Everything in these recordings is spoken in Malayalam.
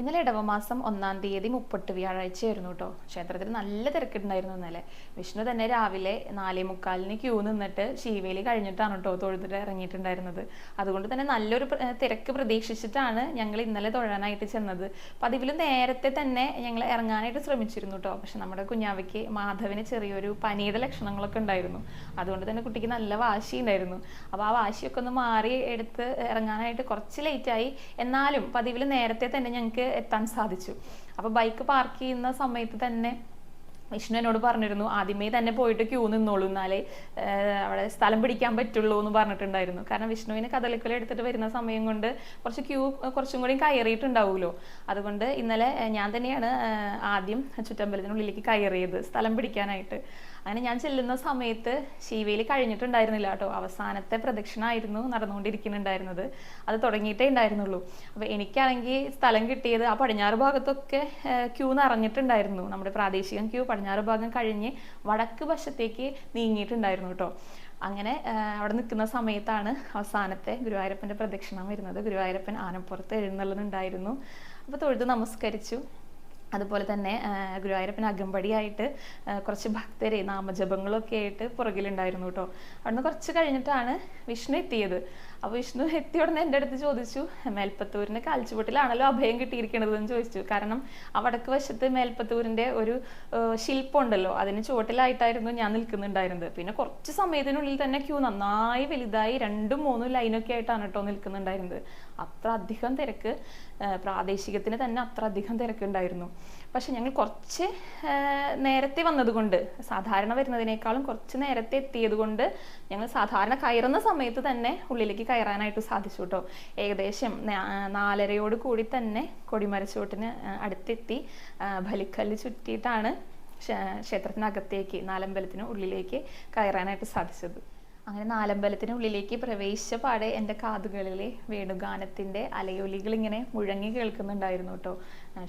ഇന്നലെ ഇടവമാസം ഒന്നാം തീയതി മുപ്പട്ട് വ്യാഴാഴ്ചയായിരുന്നു കേട്ടോ. ക്ഷേത്രത്തിൽ നല്ല തിരക്കുണ്ടായിരുന്നു ഇന്നലെ. വിഷ്ണു തന്നെ രാവിലെ നാലേ മുക്കാലിന് ക്യൂ നിന്നിട്ട് ശീവേലി കഴിഞ്ഞിട്ടാണ് കേട്ടോ തൊഴുതിട്ട് ഇറങ്ങിയിട്ടുണ്ടായിരുന്നത്. അതുകൊണ്ട് തന്നെ നല്ലൊരു തിരക്ക് പ്രതീക്ഷിച്ചിട്ടാണ് ഞങ്ങൾ ഇന്നലെ തൊഴാനായിട്ട് ചെന്നത്. പതിവിൽ നേരത്തെ തന്നെ ഞങ്ങൾ ഇറങ്ങാനായിട്ട് ശ്രമിച്ചിരുന്നു കേട്ടോ. പക്ഷെ നമ്മുടെ കുഞ്ഞാവയ്ക്ക് മാധവിന് ചെറിയൊരു പനിയുടെ ലക്ഷണങ്ങളൊക്കെ ഉണ്ടായിരുന്നു. അതുകൊണ്ട് തന്നെ കുട്ടിക്ക് നല്ല വാശി ഉണ്ടായിരുന്നു. അപ്പോൾ ആ വാശിയൊക്കെ ഒന്ന് മാറി എടുത്ത് ഇറങ്ങാനായിട്ട് കുറച്ച് ലേറ്റായി എന്നാലും പതിവിൽ നേരത്തെ തന്നെ ഞങ്ങൾക്ക് എത്താൻ സാധിച്ചു. അപ്പോൾ ബൈക്ക് പാർക്ക് ചെയ്യുന്ന സമയത്ത് തന്നെ വിഷ്ണു എന്നോട് പറഞ്ഞിരുന്നു ആദ്യമേ തന്നെ പോയിട്ട് ക്യൂ നിന്നോളൂ എന്നാലേ അവിടെ സ്ഥലം പിടിക്കാൻ പറ്റുള്ളൂ എന്ന് പറഞ്ഞിട്ടുണ്ടായിരുന്നു. കാരണം വിഷ്ണുവിന് കഥലിക്കുല എടുത്തിട്ട് വരുന്ന സമയം കൊണ്ട് കുറച്ച് ക്യൂ കുറച്ചും കൂടി കയറിയിട്ടുണ്ടാവുമല്ലോ. അതുകൊണ്ട് ഇന്നലെ ഞാൻ തന്നെയാണ് ആദ്യം ചുറ്റമ്പലത്തിനുള്ളിലേക്ക് കയറിയത് സ്ഥലം പിടിക്കാനായിട്ട്. അങ്ങനെ ഞാൻ ചെല്ലുന്ന സമയത്ത് ശിവയിൽ കഴിഞ്ഞിട്ടുണ്ടായിരുന്നില്ല കേട്ടോ. അവസാനത്തെ പ്രദക്ഷിണമായിരുന്നു നടന്നുകൊണ്ടിരിക്കുന്നുണ്ടായിരുന്നത്. അത് തുടങ്ങിയിട്ടേ ഉണ്ടായിരുന്നുള്ളൂ. അപ്പോൾ എനിക്കാണെങ്കിൽ സ്ഥലം കിട്ടിയത് ആ പടിഞ്ഞാറ് ഭാഗത്തൊക്കെ ക്യൂ നിറഞ്ഞിട്ടുണ്ടായിരുന്നു. നമ്മുടെ പ്രാദേശിക ക്യൂ പടിഞ്ഞാറ് ഭാഗം കഴിഞ്ഞ് വടക്ക് വശത്തേക്ക് നീങ്ങിയിട്ടുണ്ടായിരുന്നു കേട്ടോ. അങ്ങനെ അവിടെ നിൽക്കുന്ന സമയത്താണ് അവസാനത്തെ ഗുരുവായൂരപ്പന്റെ പ്രദക്ഷിണം വരുന്നത്. ഗുരുവായൂരപ്പൻ ആനപ്പുറത്ത് എഴുന്നള്ളുന്നുണ്ടായിരുന്നു. അപ്പോൾ തൊഴുത് നമസ്കരിച്ചു. അതുപോലെ തന്നെ ഗുരുവായൂരപ്പൻ അകമ്പടിയായിട്ട് കുറച്ച് ഭക്തരെ നാമജപങ്ങളൊക്കെ ആയിട്ട് പുറകിലുണ്ടായിരുന്നു കേട്ടോ. അവിടുന്ന് കുറച്ച് കഴിഞ്ഞിട്ടാണ് വിഷ്ണു എത്തിയത്. അപ്പോൾ വിഷ്ണു എത്തിയ ഉടനെ എന്റെ അടുത്ത് ചോദിച്ചു മേൽപ്പത്തൂരിന് കാൽച്ചുവട്ടിലാണല്ലോ അഭയം കിട്ടിയിരിക്കണത് എന്ന് ചോദിച്ചു. കാരണം ആ വടക്ക് വശത്ത് മേൽപ്പത്തൂരിന്റെ ഒരു ശില്പമുണ്ടല്ലോ അതിന് ചുവട്ടിലായിട്ടായിരുന്നു ഞാൻ നിൽക്കുന്നുണ്ടായിരുന്നത്. പിന്നെ കുറച്ച് സമയത്തിനുള്ളിൽ തന്നെ ക്യൂ നന്നായി വലുതായി രണ്ടും മൂന്നും ലൈനൊക്കെ ആയിട്ടാണ് കേട്ടോ നിൽക്കുന്നുണ്ടായിരുന്നത്. അത്ര അധികം തിരക്ക് പ്രാദേശികത്തിന് തന്നെ അത്ര അധികം തിരക്കുണ്ടായിരുന്നു. പക്ഷെ ഞങ്ങൾ കുറച്ച് നേരത്തെ വന്നതുകൊണ്ട് സാധാരണ വരുന്നതിനേക്കാളും കുറച്ച് നേരത്തെ എത്തിയത് കൊണ്ട് ഞങ്ങൾ സാധാരണ കയറുന്ന സമയത്ത് തന്നെ ഉള്ളിലേക്ക് കയറാനായിട്ട് സാധിച്ചു കേട്ടോ. ഏകദേശം നാലരയോട് കൂടി തന്നെ കൊടിമരച്ചോട്ടിന് അടുത്തെത്തി. ബലിക്കല്ല് ചുറ്റിയിട്ടാണ് ക്ഷേ- ക്ഷേത്രത്തിനകത്തേക്ക് നാലമ്പലത്തിന് ഉള്ളിലേക്ക് കയറാനായിട്ട് സാധിച്ചത്. അങ്ങനെ നാലമ്പലത്തിന് ഉള്ളിലേക്ക് പ്രവേശിച്ച പാടെ എന്റെ കാതുകളിലെ വേണുഗാനത്തിന്റെ അലയൊലികൾ ഇങ്ങനെ മുഴങ്ങി കേൾക്കുന്നുണ്ടായിരുന്നു കേട്ടോ.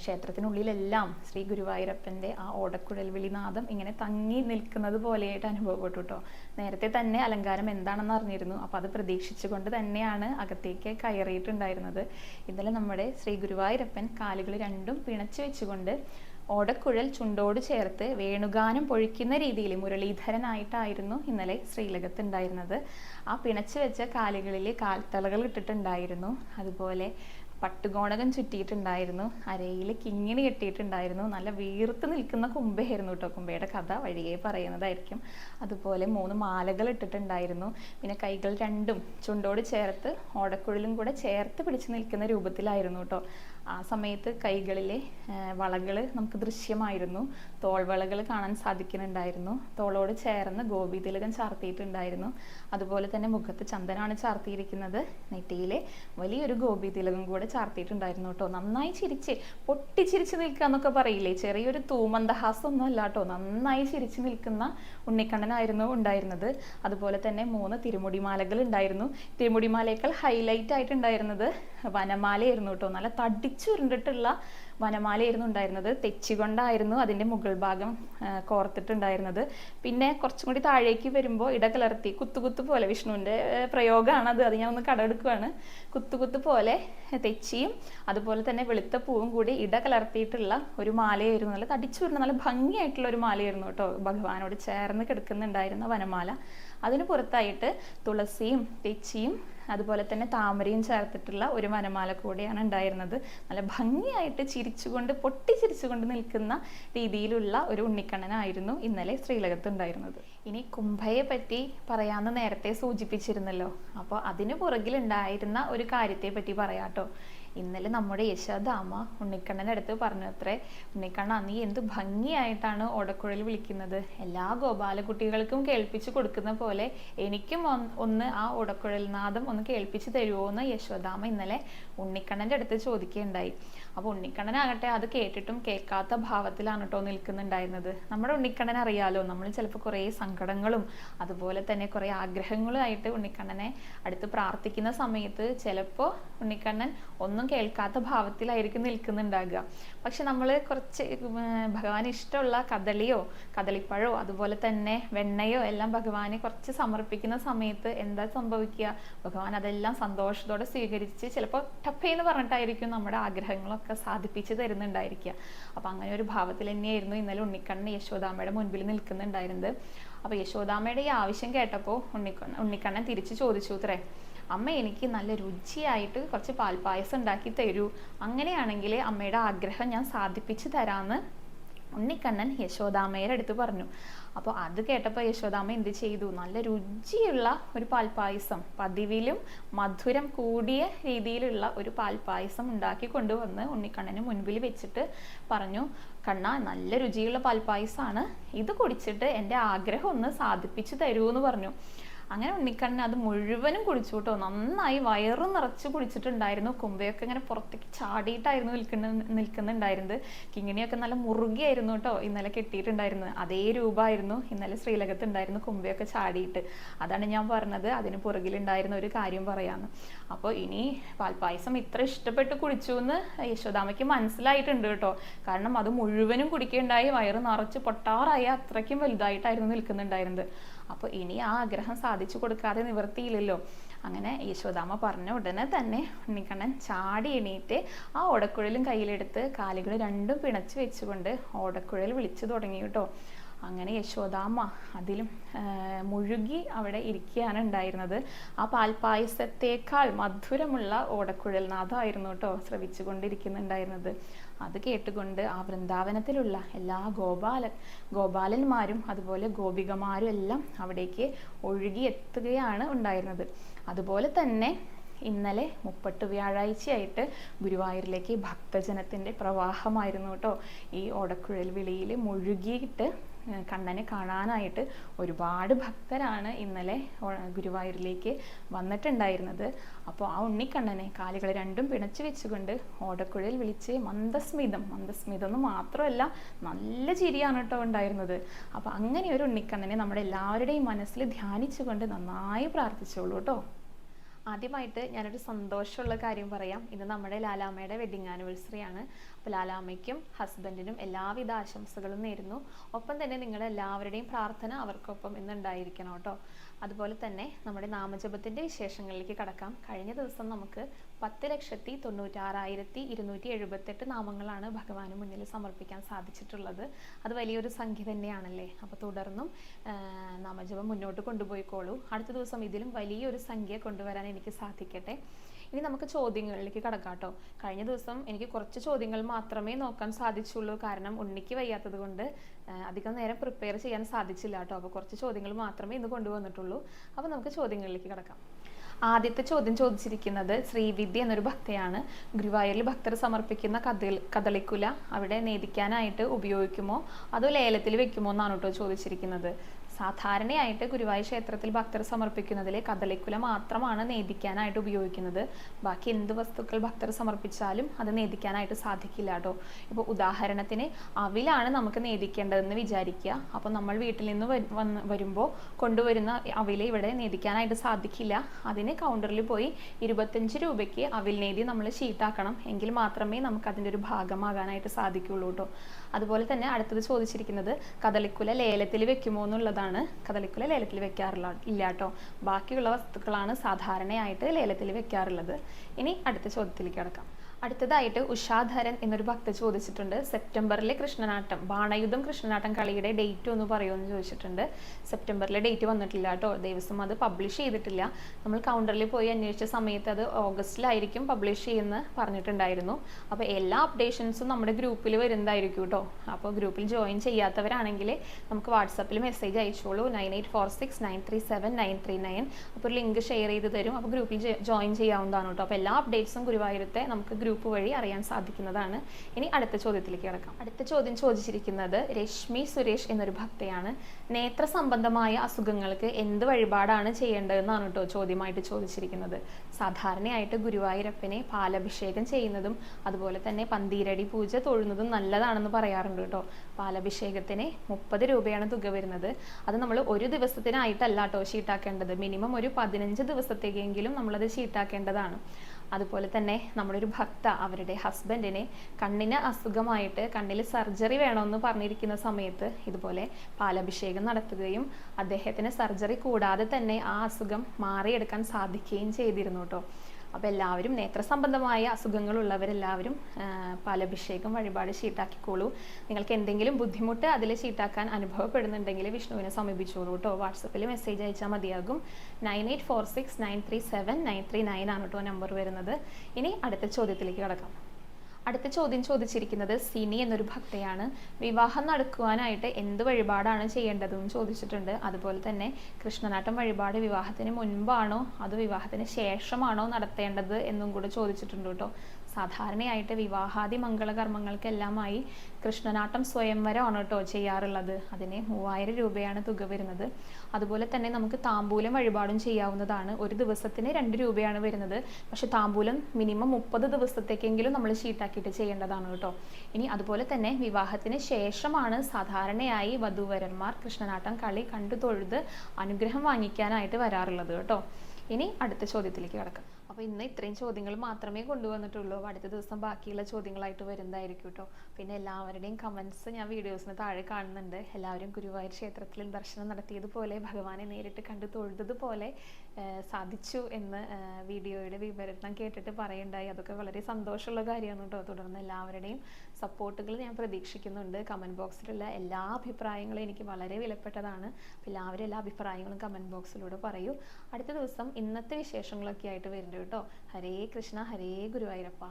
ക്ഷേത്രത്തിനുള്ളിലെല്ലാം ശ്രീ ഗുരുവായൂരപ്പന്റെ ആ ഓടക്കുഴൽ വിളിനാദം ഇങ്ങനെ തങ്ങി നിൽക്കുന്നത് പോലെയായിട്ട് അനുഭവപ്പെട്ടു കേട്ടോ. നേരത്തെ തന്നെ അലങ്കാരം എന്താണെന്ന് അറിഞ്ഞിരുന്നു. അപ്പോൾ അത് പ്രതീക്ഷിച്ചുകൊണ്ട് തന്നെയാണ് അകത്തേക്ക് കയറിയിട്ടുണ്ടായിരുന്നത്. ഇന്നലെ നമ്മുടെ ശ്രീ ഗുരുവായൂരപ്പൻ കാലുകൾ രണ്ടും പിണച്ചു വെച്ചുകൊണ്ട് ഓടക്കുഴൽ ചുണ്ടോട് ചേർത്ത് വേണുഗാനം പൊഴിക്കുന്ന രീതിയിൽ മുരളീധരനായിട്ടായിരുന്നു ഇന്നലെ ശ്രീലകത്ത് ഉണ്ടായിരുന്നത് ആ പിണച്ചു വെച്ച കാലുകളിൽ കാൽത്തളകൾ ഇട്ടിട്ടുണ്ടായിരുന്നു. അതുപോലെ പട്ടുകോണകം ചുറ്റിയിട്ടുണ്ടായിരുന്നു. അരയിൽ കിങ്ങിണി കെട്ടിയിട്ടുണ്ടായിരുന്നു. നല്ല വീർത്ത് നിൽക്കുന്ന കുമ്പയായിരുന്നു കേട്ടോ കുമ്പയുടെ കഥ വഴിയെ പറയുന്നതായിരിക്കും. അതുപോലെ മൂന്ന് മാലകൾ ഇട്ടിട്ടുണ്ടായിരുന്നു. പിന്നെ കൈകൾ രണ്ടും ചുണ്ടോട് ചേർത്ത് ഓടക്കുഴലും കൂടെ ചേർത്ത് പിടിച്ചു നിൽക്കുന്ന രൂപത്തിലായിരുന്നു കേട്ടോ ആ സമയത്ത് കൈകളിലെ വളകൾ നമുക്ക് ദൃശ്യമായിരുന്നു. തോൾവളകൾ കാണാൻ സാധിക്കുന്നുണ്ടായിരുന്നു. തോളോട് ചേർന്ന് ഗോപിതിലകം ചാർത്തിയിട്ടുണ്ടായിരുന്നു. അതുപോലെ തന്നെ മുഖത്ത് ചന്ദനാണ് ചാർത്തിയിരിക്കുന്നത്. നെറ്റിയിലെ വലിയൊരു ഗോപീതിലകം കൂടെ ചാർത്തിയിട്ടുണ്ടായിരുന്നു കേട്ടോ. നന്നായി ചിരിച്ച് പൊട്ടിച്ചിരിച്ച് നിൽക്കുക എന്നൊക്കെ പറയില്ലേ? ചെറിയൊരു തൂമന്ദഹാസം ഒന്നും അല്ല കേട്ടോ നന്നായി ചിരിച്ച് നിൽക്കുന്ന ഉണ്ണിക്കണ്ണനായിരുന്നു ഉണ്ടായിരുന്നത്. അതുപോലെ തന്നെ മൂന്ന് തിരുമുടിമാലകൾ ഉണ്ടായിരുന്നു തിരുമുടിമാലയേക്കാൾ ഹൈലൈറ്റ് ആയിട്ടുണ്ടായിരുന്നത് വനമാലയായിരുന്നു കേട്ടോ. നല്ല തടിച്ചുരുണ്ടിട്ടുള്ള വനമാലയായിരുന്നു ഉണ്ടായിരുന്നത്. തെച്ചികൊണ്ടായിരുന്നു അതിന്റെ മുകൾ ഭാഗം കോർത്തിട്ടുണ്ടായിരുന്നത്. പിന്നെ കുറച്ചും കൂടി താഴേക്ക് വരുമ്പോൾ ഇടകലർത്തി കുത്തുകുത്തു പോലെ വിഷ്ണുവിന്റെ പ്രയോഗമാണ് അത്. അത് ഞാൻ ഒന്ന് കടമെടുക്കുകയാണ് കുത്തുകുത്തു പോലെ തെച്ചിയും അതുപോലെ തന്നെ വെളുത്ത പൂവും കൂടി ഇടകലർത്തിയിട്ടുള്ള ഒരു മാലയായിരുന്നു. നല്ല തടിച്ചു വരുന്ന നല്ല ഭംഗിയായിട്ടുള്ള ഒരു മാലയായിരുന്നു കേട്ടോ. ഭഗവാനോട് ചേർന്ന് കിടക്കുന്നുണ്ടായിരുന്ന വനമാല. അതിന് പുറത്തായിട്ട് തുളസിയും തെച്ചിയും അതുപോലെ തന്നെ താമരയും ചേർത്തിട്ടുള്ള ഒരു വനമാല കൂടെയാണ് ഉണ്ടായിരുന്നത്. നല്ല ഭംഗിയായിട്ട് ചിരിച്ചുകൊണ്ട് പൊട്ടിച്ചിരിച്ചുകൊണ്ട് നിൽക്കുന്ന രീതിയിലുള്ള ഒരു ഉണ്ണിക്കണ്ണനായിരുന്നു ഇന്നലെ ശ്രീലകത്ത് ഉണ്ടായിരുന്നത്. ഇനി കുംഭയെ പറ്റി പറയാമെന്ന് നേരത്തെ സൂചിപ്പിച്ചിരുന്നല്ലോ. അപ്പോൾ അതിന് പുറകിലുണ്ടായിരുന്ന ഒരു കാര്യത്തെ പറ്റി പറയാട്ടോ. ഇന്നലെ നമ്മുടെ യശോദാമ ഉണ്ണിക്കണ്ണന്റെ അടുത്ത് പറഞ്ഞു അത്രേ ഉണ്ണിക്കണ്ണ നീ എന്ത് ഭംഗിയായിട്ടാണ് ഓടക്കുഴൽ വിളിക്കുന്നത്. എല്ലാ ഗോപാലകുട്ടികൾക്കും കേൾപ്പിച്ചു കൊടുക്കുന്ന പോലെ എനിക്കും ഒന്ന് ആ ഓടക്കുഴൽ നാദം ഒന്ന് കേൾപ്പിച്ചു തരുമോ എന്ന് യശോദാമ ഇന്നലെ ഉണ്ണിക്കണ്ണന്റെ അടുത്ത് ചോദിക്കുകയുണ്ടായി. അപ്പോൾ ഉണ്ണിക്കണ്ണനാകട്ടെ അത് കേട്ടിട്ടും കേൾക്കാത്ത ഭാവത്തിലാണ് കേട്ടോ നിൽക്കുന്നുണ്ടായിരുന്നത്. നമ്മുടെ ഉണ്ണിക്കണ്ണൻ അറിയാലോ നമ്മൾ ചിലപ്പോൾ കുറേ സങ്കടങ്ങളും അതുപോലെ തന്നെ കുറേ ആഗ്രഹങ്ങളുമായിട്ട് ഉണ്ണിക്കണ്ണനെ അടുത്ത് പ്രാർത്ഥിക്കുന്ന സമയത്ത് ചിലപ്പോൾ ഉണ്ണിക്കണ്ണൻ ഒന്നും കേൾക്കാത്ത ഭാവത്തിലായിരിക്കും നിൽക്കുന്നുണ്ടാകുക. പക്ഷെ നമ്മൾ കുറച്ച് ഭഗവാൻ ഇഷ്ടമുള്ള കദളിയോ കദളിപ്പഴോ അതുപോലെ തന്നെ വെണ്ണയോ എല്ലാം ഭഗവാന് കുറച്ച് സമർപ്പിക്കുന്ന സമയത്ത് എന്താ സംഭവിക്കുക? ഭഗവാൻ അതെല്ലാം സന്തോഷത്തോടെ സ്വീകരിച്ച് ചിലപ്പോൾ ടപ്പേന്ന് പറഞ്ഞിട്ടായിരിക്കും നമ്മുടെ ആഗ്രഹങ്ങളൊക്കെ സാധിപ്പിച്ച് തരുന്നുണ്ടായിരിക്കുക. അപ്പം അങ്ങനെ ഒരു ഭാവത്തിൽ തന്നെയായിരുന്നു ഇന്നലെ ഉണ്ണിക്കണ്ണൻ യശോദാമ്മയുടെ മുൻപിൽ നിൽക്കുന്നുണ്ടായിരുന്നത്. അപ്പോൾ യശോദാമ്മയുടെ ഈ ആവശ്യം കേട്ടപ്പോൾ ഉണ്ണിക്കണ്ണൻ ഉണ്ണിക്കണ്ണൻ തിരിച്ചു ചോദിച്ചു അത്രേ അമ്മ എനിക്ക് നല്ല രുചിയായിട്ട് കുറച്ച് പാൽപ്പായസം ഉണ്ടാക്കി തരൂ. അങ്ങനെയാണെങ്കിൽ അമ്മയുടെ ആഗ്രഹം ഞാൻ സാധിപ്പിച്ചു തരാമെന്ന് ഉണ്ണിക്കണ്ണൻ യശോദാമ്മയുടെ അടുത്ത് പറഞ്ഞു. അപ്പോൾ അത് കേട്ടപ്പോൾ യശോദാമ്മ എന്ത് ചെയ്തു? നല്ല രുചിയുള്ള ഒരു പാൽപ്പായസം പതിവിലും മധുരം കൂടിയ രീതിയിലുള്ള ഒരു പാൽപ്പായസം ഉണ്ടാക്കി കൊണ്ടുവന്ന് ഉണ്ണിക്കണ്ണന് മുൻപിൽ വെച്ചിട്ട് പറഞ്ഞു കണ്ണ നല്ല രുചിയുള്ള പാൽപ്പായസമാണ് ഇത് കുടിച്ചിട്ട് എന്റെ ആഗ്രഹം ഒന്ന് സാധിപ്പിച്ചു തരൂ എന്ന് പറഞ്ഞു. അങ്ങനെ ഉണ്ണിക്കണ്ണൻ അത് മുഴുവനും കുടിച്ചു കേട്ടോ. നന്നായി വയറ് നിറച്ച് കുടിച്ചിട്ടുണ്ടായിരുന്നു. കുമ്പയൊക്കെ ഇങ്ങനെ പുറത്തേക്ക് ചാടിയിട്ടായിരുന്നു നിൽക്കുന്ന നിൽക്കുന്നുണ്ടായിരുന്നത്. കിങ്ങിണിയൊക്കെ നല്ല മുറുകിയായിരുന്നു കേട്ടോ. ഇന്നലെ കെട്ടിയിട്ടുണ്ടായിരുന്നത്. അതേ രൂപമായിരുന്നു ഇന്നലെ ശ്രീലകത്ത് ഉണ്ടായിരുന്നു കുമ്പയൊക്കെ ചാടിയിട്ട്. അതാണ് ഞാൻ പറഞ്ഞത്. അതിന് പുറകിലുണ്ടായിരുന്ന ഒരു കാര്യം പറയാന്ന്. അപ്പോൾ ഇനി പാൽപ്പായസം ഇത്ര ഇഷ്ടപ്പെട്ട് കുടിച്ചു എന്ന് യശോദാമയ്ക്ക് മനസ്സിലായിട്ടുണ്ട് കേട്ടോ. കാരണം അത് മുഴുവനും കുടിക്കുകയുണ്ടായി വയറ് നിറച്ച് പൊട്ടാറായി അത്രയ്ക്കും വലുതായിട്ടായിരുന്നു നിൽക്കുന്നുണ്ടായിരുന്നത്. അപ്പോൾ ഇനി ആ ആഗ്രഹം സാധിച്ചു കൊടുക്കാതെ നിവർത്തിയില്ലല്ലോ അങ്ങനെ യശോദാമ്മ പറഞ്ഞ ഉടനെ തന്നെ ഉണ്ണിക്കണ്ണൻ ചാടി എണീറ്റ് ആ ഓടക്കുഴലും കയ്യിലെടുത്ത് കാലുകൾ രണ്ടും പിണച്ച് വെച്ചുകൊണ്ട് ഓടക്കുഴൽ വിളിച്ചു തുടങ്ങി കേട്ടോ. അങ്ങനെ യശോദാമ്മ അതിലും മുഴുകി അവിടെ ഇരിക്കുകയാണ് ഉണ്ടായിരുന്നത്. ആ പാൽപ്പായസത്തേക്കാൾ മധുരമുള്ള ഓടക്കുഴൽ നാഥമായിരുന്നു കേട്ടോ ശ്രവിച്ചുകൊണ്ടിരിക്കുന്നുണ്ടായിരുന്നത്. അത് കേട്ടുകൊണ്ട് ആ വൃന്ദാവനത്തിലുള്ള എല്ലാ ഗോപാല ഗോപാലന്മാരും അതുപോലെ ഗോപികമാരും എല്ലാം അവിടേക്ക് ഒഴുകി എത്തുകയാണ് ഉണ്ടായിരുന്നത്. അതുപോലെ തന്നെ ഇന്നലെ മുപ്പട്ട് വ്യാഴാഴ്ചയായിട്ട് ഗുരുവായൂരിലേക്ക് ഭക്തജനത്തിന്റെ പ്രവാഹമായിരുന്നു കേട്ടോ. ഈ ഓടക്കുഴൽ വിളിയിൽ മുഴുകിയിട്ട് കണ്ണനെ കാണാനായിട്ട് ഒരുപാട് ഭക്തരാണ് ഇന്നലെ ഗുരുവായൂരിലേക്ക് വന്നിട്ടുണ്ടായിരുന്നത്. അപ്പോൾ ആ ഉണ്ണിക്കണ്ണനെ കാലുകൾ രണ്ടും പിണച്ചു വെച്ചുകൊണ്ട് ഓടക്കുഴയിൽ വിളിച്ച് മന്ദസ്മിതം മന്ദസ്മിതം എന്ന് മാത്രമല്ല നല്ല ചിരിയാണ് കേട്ടോ ഉണ്ടായിരുന്നത്. അപ്പോൾ അങ്ങനെ ഒരു ഉണ്ണിക്കണ്ണനെ നമ്മുടെ എല്ലാവരുടെയും മനസ്സിൽ ധ്യാനിച്ചുകൊണ്ട് നന്നായി പ്രാർത്ഥിച്ചോളൂ കേട്ടോ. ആദ്യമായിട്ട് ഞാനൊരു സന്തോഷമുള്ള കാര്യം പറയാം. ഇന്ന് നമ്മുടെ ലാലാമ്മയുടെ വെഡിങ് ആനിവേഴ്സറി ആണ്. അപ്പോൾ ലാലാമ്മയ്ക്കും ഹസ്ബൻഡിനും എല്ലാവിധ ആശംസകളും നേരുന്നു. ഒപ്പം തന്നെ നിങ്ങളെല്ലാവരുടെയും പ്രാർത്ഥന അവർക്കൊപ്പം ഇന്നുണ്ടായിരിക്കണം കേട്ടോ. അതുപോലെ തന്നെ നമ്മുടെ നാമജപത്തിന്റെ വിശേഷങ്ങളിലേക്ക് കടക്കാം. കഴിഞ്ഞ ദിവസം നമുക്ക് പത്ത് ലക്ഷത്തി തൊണ്ണൂറ്റാറായിരത്തി ഇരുന്നൂറ്റി എഴുപത്തെട്ട് നാമങ്ങളാണ് ഭഗവാന് മുന്നിൽ സമർപ്പിക്കാൻ സാധിച്ചിട്ടുള്ളത്. അത് വലിയൊരു സംഖ്യ തന്നെയാണല്ലേ? അപ്പോൾ തുടർന്നും നാമജപം മുന്നോട്ട് കൊണ്ടുപോയിക്കോളൂ. അടുത്ത ദിവസം ഇതിലും വലിയൊരു സംഖ്യ കൊണ്ടുവരാൻ എനിക്ക് സാധിക്കട്ടെ. ഇനി നമുക്ക് ചോദ്യങ്ങളിലേക്ക് കടക്കാം കേട്ടോ. കഴിഞ്ഞ ദിവസം എനിക്ക് കുറച്ച് ചോദ്യങ്ങൾ മാത്രമേ നോക്കാൻ സാധിച്ചുള്ളൂ. കാരണം ഉണ്ണിക്ക് വയ്യാത്തത് കൊണ്ട് അധികം നേരം പ്രിപ്പയർ ചെയ്യാൻ സാധിച്ചില്ല കേട്ടോ. അപ്പോൾ കുറച്ച് ചോദ്യങ്ങൾ മാത്രമേ ഇന്ന് കൊണ്ടുവന്നിട്ടുള്ളൂ. അപ്പോൾ നമുക്ക് ചോദ്യങ്ങളിലേക്ക് കടക്കാം. ആദ്യത്തെ ചോദ്യം ചോദിച്ചിരിക്കുന്നത് ശ്രീവിദ്യ എന്നൊരു ഭക്തയാണ്. ഗുരുവായൂരിൽ ഭക്തർ സമർപ്പിക്കുന്ന കഥ കദളിക്കുല അവിടെ നേദിക്കാനായിട്ട് ഉപയോഗിക്കുമോ? അതോ ലേലത്തിൽ വെക്കുമോ എന്നാണ് കേട്ടോ ചോദിച്ചിരിക്കുന്നത്. സാധാരണയായിട്ട് ഗുരുവായൂർ ക്ഷേത്രത്തിൽ ഭക്തർ സമർപ്പിക്കുന്നതിൽ കദളിക്കുല മാത്രമാണ് നേദിക്കാനായിട്ട് ഉപയോഗിക്കുന്നത്. ബാക്കി എന്ത് വസ്തുക്കൾ ഭക്തർ സമർപ്പിച്ചാലും അത് നേദിക്കാനായിട്ട് സാധിക്കില്ല കേട്ടോ. ഇപ്പോൾ ഉദാഹരണത്തിന് അവിലാണ് നമുക്ക് നേദിക്കേണ്ടതെന്ന് വിചാരിക്കുക. അപ്പോൾ നമ്മൾ വീട്ടിൽ നിന്ന് വന്ന് വരുമ്പോൾ കൊണ്ടുവരുന്ന അവിൽ ഇവിടെ നേദിക്കാനായിട്ട് സാധിക്കില്ല. അതിന് കൗണ്ടറിൽ പോയി ഇരുപത്തഞ്ച് രൂപയ്ക്ക് അവിൽ നേതി നമ്മൾ ഷീട്ടാക്കണം എങ്കിൽ മാത്രമേ നമുക്ക് അതിന്റെ ഒരു ഭാഗമാകാനായിട്ട് സാധിക്കുള്ളൂ കേട്ടോ. അതുപോലെ തന്നെ അടുത്തത് ചോദിച്ചിരിക്കുന്നത് കദളിക്കുല ലേലത്തിൽ വെക്കുമോ എന്നുള്ളതാണ്. കദളിക്കുല ലേലത്തിൽ വെക്കാറില്ല ഇല്ല കേട്ടോ ബാക്കിയുള്ള വസ്തുക്കളാണ് സാധാരണയായിട്ട് ലേലത്തിൽ വെക്കാറുള്ളത്. ഇനി അടുത്ത ചോദ്യത്തിലേക്ക് കിടക്കാം. അടുത്തതായിട്ട് ഉഷാധരൻ എന്നൊരു ഭക്ത ചോദിച്ചിട്ടുണ്ട്. സെപ്റ്റംബറിലെ കൃഷ്ണനാട്ടം ബാണയുധം കൃഷ്ണനാട്ടം കളിയുടെ ഡേറ്റ് ഒന്ന് പറയുമെന്ന് ചോദിച്ചിട്ടുണ്ട്. സെപ്റ്റംബറിലെ ഡേറ്റ് വന്നിട്ടില്ല കേട്ടോ. ദേവസ്വം അത് പബ്ലിഷ് ചെയ്തിട്ടില്ല. നമ്മൾ കൗണ്ടറിൽ പോയി അന്വേഷിച്ച സമയത്ത് അത് ഓഗസ്റ്റിലായിരിക്കും പബ്ലിഷ് ചെയ്യുന്ന പറഞ്ഞിട്ടുണ്ടായിരുന്നു. അപ്പോൾ എല്ലാ അപ്ഡേഷൻസും നമ്മുടെ ഗ്രൂപ്പിൽ വരുന്നതായിരിക്കും കേട്ടോ. അപ്പോൾ ഗ്രൂപ്പിൽ ജോയിൻ ചെയ്യാത്തവരാണെങ്കിൽ നമുക്ക് വാട്സാപ്പിൽ മെസ്സേജ് അയച്ചോളൂ. Nine eight four six nine three seven nine three nine. അപ്പോൾ ഒരു ലിങ്ക് ഷെയർ ചെയ്ത് തരും. അപ്പോൾ ഗ്രൂപ്പിൽ ജോയിൻ ചെയ്യാവുന്നതാണ് കേട്ടോ. അപ്പോൾ എല്ലാ അപ്ഡേറ്റ്സും ഗുരുവായൂരത്തെ നമുക്ക് ഗ്രൂപ്പ് വഴി അറിയാൻ സാധിക്കുന്നതാണ്. ഇനി അടുത്ത ചോദ്യത്തിലേക്ക് കിടക്കാം. അടുത്ത ചോദ്യം ചോദിച്ചിരിക്കുന്നത് രശ്മി സുരേഷ് എന്നൊരു ഭക്തയാണ്. നേത്ര സംബന്ധമായ അസുഖങ്ങൾക്ക് എന്ത് വഴിപാടാണ് ചെയ്യേണ്ടതെന്നാണ് കേട്ടോ ചോദ്യമായിട്ട് ചോദിച്ചിരിക്കുന്നത്. സാധാരണയായിട്ട് ഗുരുവായൂരപ്പനെ പാലഭിഷേകം ചെയ്യുന്നതും അതുപോലെ തന്നെ പന്തീരടി പൂജ തൊഴുന്നതും നല്ലതാണെന്ന് പറയാറുണ്ട് കേട്ടോ. പാലഭിഷേകത്തിന് മുപ്പത് രൂപയാണ് തുക വരുന്നത്. അത് നമ്മൾ ഒരു ദിവസത്തിനായിട്ടല്ല കേട്ടോ ഷീട്ടാക്കേണ്ടത് മിനിമം ഒരു പതിനഞ്ച് ദിവസത്തേക്കെങ്കിലും നമ്മളത് ഷീട്ടാക്കേണ്ടതാണ് അതുപോലെ തന്നെ നമ്മുടെ ഒരു ഭക്ത അവരുടെ ഹസ്ബൻഡിനെ കണ്ണിന് അസുഖമായിട്ട് കണ്ണിൽ സർജറി വേണമെന്ന് പറഞ്ഞിരിക്കുന്ന സമയത്ത് ഇതുപോലെ പാലഭിഷേകം നടത്തുകയും അദ്ദേഹത്തിന് സർജറി കൂടാതെ തന്നെ ആ അസുഖം മാറിയെടുക്കാൻ സാധിക്കുകയും ചെയ്തിരുന്നു കേട്ടോ അപ്പോൾ എല്ലാവരും നേത്ര സംബന്ധമായ അസുഖങ്ങളുള്ളവരെല്ലാവരും പാലഭിഷേകം വഴിപാട് ഷീട്ടാക്കിക്കോളൂ നിങ്ങൾക്ക് എന്തെങ്കിലും ബുദ്ധിമുട്ട് അതിൽ ഷീട്ടാക്കാൻ അനുഭവപ്പെടുന്നുണ്ടെങ്കിൽ വിഷ്ണുവിനെ സമീപിച്ചോളൂ കേട്ടോ വാട്സപ്പിൽ മെസ്സേജ് അയച്ചാൽ മതിയാകും. Nine eight four six nine three seven nine three nine ആണ് കേട്ടോ നമ്പർ വരുന്നത്. ഇനി അടുത്ത ചോദ്യത്തിലേക്ക് കിടക്കാം. അടുത്ത ചോദ്യം ചോദിച്ചിരിക്കുന്നത് സിനി എന്നൊരു ഭക്തയാണ്. വിവാഹം നടക്കുവാനായിട്ട് എന്ത് വഴിപാടാണ് ചെയ്യേണ്ടതെന്ന് ചോദിച്ചിട്ടുണ്ട്. അതുപോലെ തന്നെ കൃഷ്ണനാട്ടം വഴിപാട് വിവാഹത്തിന് മുൻപാണോ അതോ വിവാഹത്തിന് ശേഷമാണോ നടത്തേണ്ടത് എന്നും കൂടെ ചോദിച്ചിട്ടുണ്ട് കേട്ടോ. സാധാരണയായിട്ട് വിവാഹാദി മംഗളകർമ്മങ്ങൾക്കെല്ലാമായി കൃഷ്ണനാട്ടം സ്വയംവരമാണ് കേട്ടോ ചെയ്യാറുള്ളത്. അതിന് മൂവായിരം രൂപയാണ് തുക വരുന്നത്. അതുപോലെ തന്നെ നമുക്ക് താമ്പൂലം വഴിപാടും ചെയ്യാവുന്നതാണ്. ഒരു ദിവസത്തിന് രണ്ട് രൂപയാണ് വരുന്നത്. പക്ഷെ താമ്പൂലം മിനിമം മുപ്പത് ദിവസത്തേക്കെങ്കിലും നമ്മൾ ഷീട്ടാക്കിയിട്ട് ചെയ്യേണ്ടതാണ് കേട്ടോ. ഇനി അതുപോലെ തന്നെ വിവാഹത്തിന് ശേഷമാണ് സാധാരണയായി വധൂവരന്മാർ കൃഷ്ണനാട്ടം കളി കണ്ടു തൊഴുത് അനുഗ്രഹം വാങ്ങിക്കാനായിട്ട് വരാറുള്ളത് കേട്ടോ. ഇനി അടുത്ത ചോദ്യത്തിലേക്ക് കിടക്കാം. അപ്പോൾ ഇന്ന് ഇത്രയും ചോദ്യങ്ങൾ മാത്രമേ കൊണ്ടുവന്നിട്ടുള്ളൂ. അടുത്ത ദിവസം ബാക്കിയുള്ള ചോദ്യങ്ങളായിട്ട് വരുന്നതായിരിക്കും കേട്ടോ പിന്നെ എല്ലാവരുടെയും കമൻസ് ഞാൻ വീഡിയോസിന് താഴെ കാണുന്നുണ്ട്. എല്ലാവരും ഗുരുവായൂർ ക്ഷേത്രത്തിൽ ദർശനം നടത്തിയതുപോലെ ഭഗവാനെ നേരിട്ട് കണ്ടു തൊഴുതതുപോലെ സാധിച്ചു എന്ന് വീഡിയോയുടെ വിവരണം കേട്ടിട്ട് പറയുണ്ടായി. അതൊക്കെ വളരെ സന്തോഷമുള്ള കാര്യമാണ് കേട്ടോ തുടർന്ന് എല്ലാവരുടെയും സപ്പോർട്ടുകൾ ഞാൻ പ്രതീക്ഷിക്കുന്നുണ്ട്. കമന്റ് ബോക്സിലുള്ള എല്ലാ അഭിപ്രായങ്ങളും എനിക്ക് വളരെ വിലപ്പെട്ടതാണ്. അപ്പോൾ എല്ലാവരും എല്ലാ അഭിപ്രായങ്ങളും കമന്റ് ബോക്സിലൂടെ പറയൂ. അടുത്ത ദിവസം ഇന്നത്തെ വിശേഷങ്ങളൊക്കെ ആയിട്ട് വരുന്നുണ്ട് കേട്ടോ. ഹരേ കൃഷ്ണ ഹരേ ഗുരുവായൂരപ്പ.